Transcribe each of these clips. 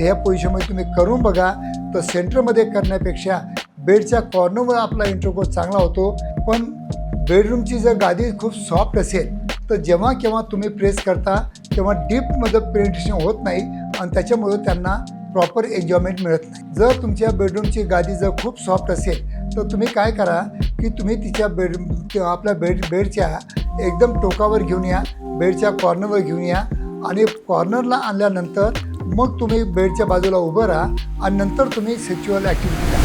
ते ह्या पोझिशनमध्ये तुम्ही करून बघा. तर सेंटरमध्ये करण्यापेक्षा बेडच्या कॉर्नरवर आपला इंटरकोर्स चांगला होतो. पण बेडरूमची जर गादी खूप सॉफ्ट असेल तर जेव्हा केव्हा तुम्ही प्रेस करता तेव्हा डीपमध्ये पेनिट्रेशन होत नाही आणि त्याच्यामुळे त्यांना प्रॉपर एन्जॉयमेंट मिळत नाही. जर तुमच्या बेडरूमची गादी जर खूप सॉफ्ट असेल तर तुम्ही काय करा की तुम्ही तिच्या बेड आपल्या बेड बेडच्या एकदम टोकावर घेऊन या बेडच्या कॉर्नरवर घेऊन या आणि कॉर्नरला आणल्यानंतर मग तुम्ही बेडच्या बाजूला उभं राहा आणि नंतर तुम्ही सेक्च्युअल ॲक्टिव्हिटी करा.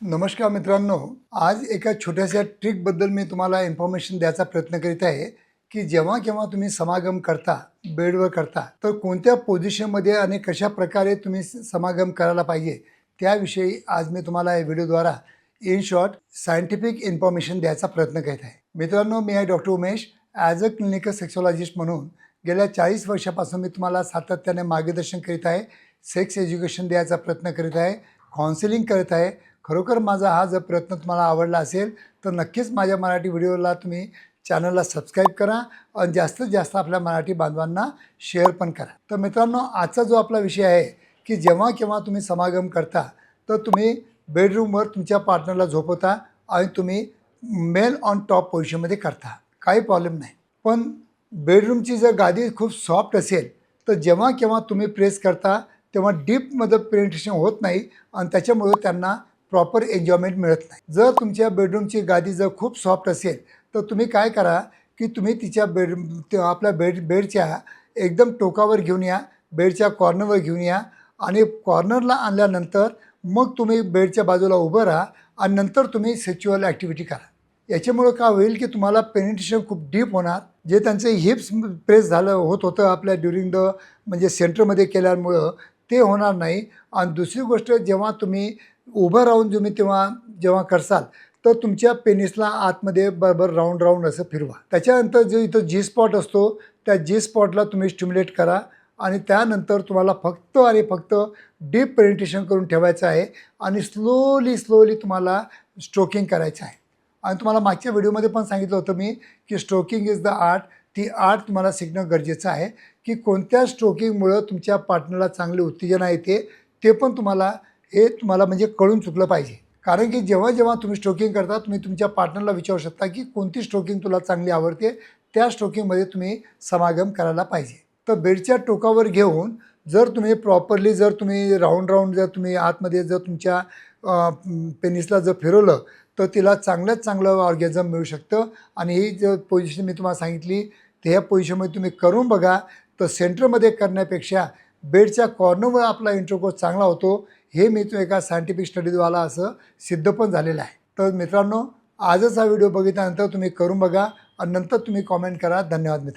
नमस्कार मित्रांनो आज एका छोट्याशा ट्रिकबद्दल मी तुम्हाला इन्फॉर्मेशन द्यायचा प्रयत्न करीत आहे की जेव्हा केव्हा तुम्ही समागम करता बेडवर करता तर कोणत्या पोझिशनमध्ये आणि कशा प्रकारे तुम्ही समागम करायला पाहिजे त्याविषयी आज मी तुम्हाला या व्हिडिओद्वारा इन शॉर्ट सायंटिफिक इन्फॉर्मेशन द्यायचा प्रयत्न करीत आहे. मित्रांनो मी आहे doctor Umesh. As a clinical sexologist म्हणून गेल्या चाळीस वर्षापासून मी तुम्हाला सातत्याने मार्गदर्शन करीत आहे सेक्स एज्युकेशन द्यायचा प्रयत्न करीत आहे काउन्सिलिंग करत आहे. खरोखर माझा हा जर प्रयत्न तुम्हाला आवडला असेल तर नक्कीच माझ्या मराठी व्हिडिओला तुम्ही चॅनलला सबस्क्राईब करा आणि जास्तीत जास्त आपल्या मराठी बांधवांना शेअर पण करा. तर मित्रांनो आजचा जो आपला विषय आहे की जेव्हा केव्हा तुम्ही समागम करता तर तुम्ही बेडरूमवर तुमच्या पार्टनरला झोपवता आणि तुम्ही मेल ऑन टॉप पोझिशनमध्ये करता. काही प्रॉब्लेम नाही. पण बेडरूमची जर गादी खूप सॉफ्ट असेल तर जेव्हा केव्हा तुम्ही प्रेस करता तेव्हा डीपमध्ये पेनिट्रेशन होत नाही आणि त्याच्यामुळे त्यांना प्रॉपर एन्जॉयमेंट मिळत नाही. जर तुमच्या बेडरूमची गादी जर खूप सॉफ्ट असेल तर तुम्ही काय करा की तुम्ही तिच्या बेड आपल्या बेड बेडच्या एकदम टोकावर घेऊन या बेडच्या कॉर्नरवर घेऊन या आणि कॉर्नरला आणल्यानंतर मग तुम्ही बेडच्या बाजूला उभं राहा आणि नंतर तुम्ही सेक्च्युअल ॲक्टिव्हिटी करा. याच्यामुळं काय होईल की तुम्हाला पेनिट्रेशन खूप डीप होणार. जे त्यांचे हिप्स प्रेस झालं होत होतं आपल्या ड्युरिंग द म्हणजे सेंटरमध्ये केल्यामुळं ते होणार नाही. आणि दुसरी गोष्ट जेव्हा तुम्ही उभं राहून तुम्ही तेव्हा जेव्हा करसाल तर तुमच्या पेनिसला आतमध्ये बरोबर राऊंड राऊंड असं फिरवा. त्याच्यानंतर जो इथं जी स्पॉट असतो त्या जी स्पॉटला तुम्ही स्टिम्युलेट करा आणि त्यानंतर तुम्हाला फक्त आणि फक्त डीप पेनिट्रेशन करून ठेवायचं आहे आणि स्लोली स्लोली तुम्हाला स्ट्रोकिंग करायचं आहे. आणि तुम्हाला मागच्या व्हिडिओमध्ये पण सांगितलं होतं मी की स्ट्रोकिंग इज द आर्ट ती आर्ट तुम्हाला शिकणं गरजेचं आहे की कोणत्या स्ट्रोकिंगमुळं तुमच्या पार्टनरला चांगले उत्तेजना येते ते पण तुम्हाला हे तुम्हाला म्हणजे कळून चुकलं पाहिजे. कारण की जेव्हा जेव्हा तुम्ही स्ट्रोकिंग करता तुम्ही तुमच्या पार्टनरला विचारू शकता की कोणती स्ट्रोकिंग तुला चांगली आवडते त्या स्ट्रोकिंगमध्ये तुम्ही समागम करायला पाहिजे. तर बेडच्या टोकावर घेऊन जर तुम्ही प्रॉपरली जर तुम्ही राऊंड राऊंड जर तुम्ही आतमध्ये जर तुमच्या पेनिसला जर फिरवलं तर तिला चांगल्यात चांगलं ऑर्गॅझम मिळू शकतं. आणि ही जर पोझिशन मी तुम्हाला सांगितली तर ह्या पोझिशनमध्ये तुम्ही करून बघा. तर सेंटरमध्ये करण्यापेक्षा बेडच्या कॉर्नरवर आपला इंटरकोर्स चांगला होतो. हे मी तो एका सायंटिफिक स्टडीद्वारा असं सिद्ध पण झालेलं आहे. तर मित्रांनो आजच हा व्हिडिओ बघितल्यानंतर तुम्ही करून बघा. आणि नंतर तुम्ही कॉमेंट करा. धन्यवाद मित्र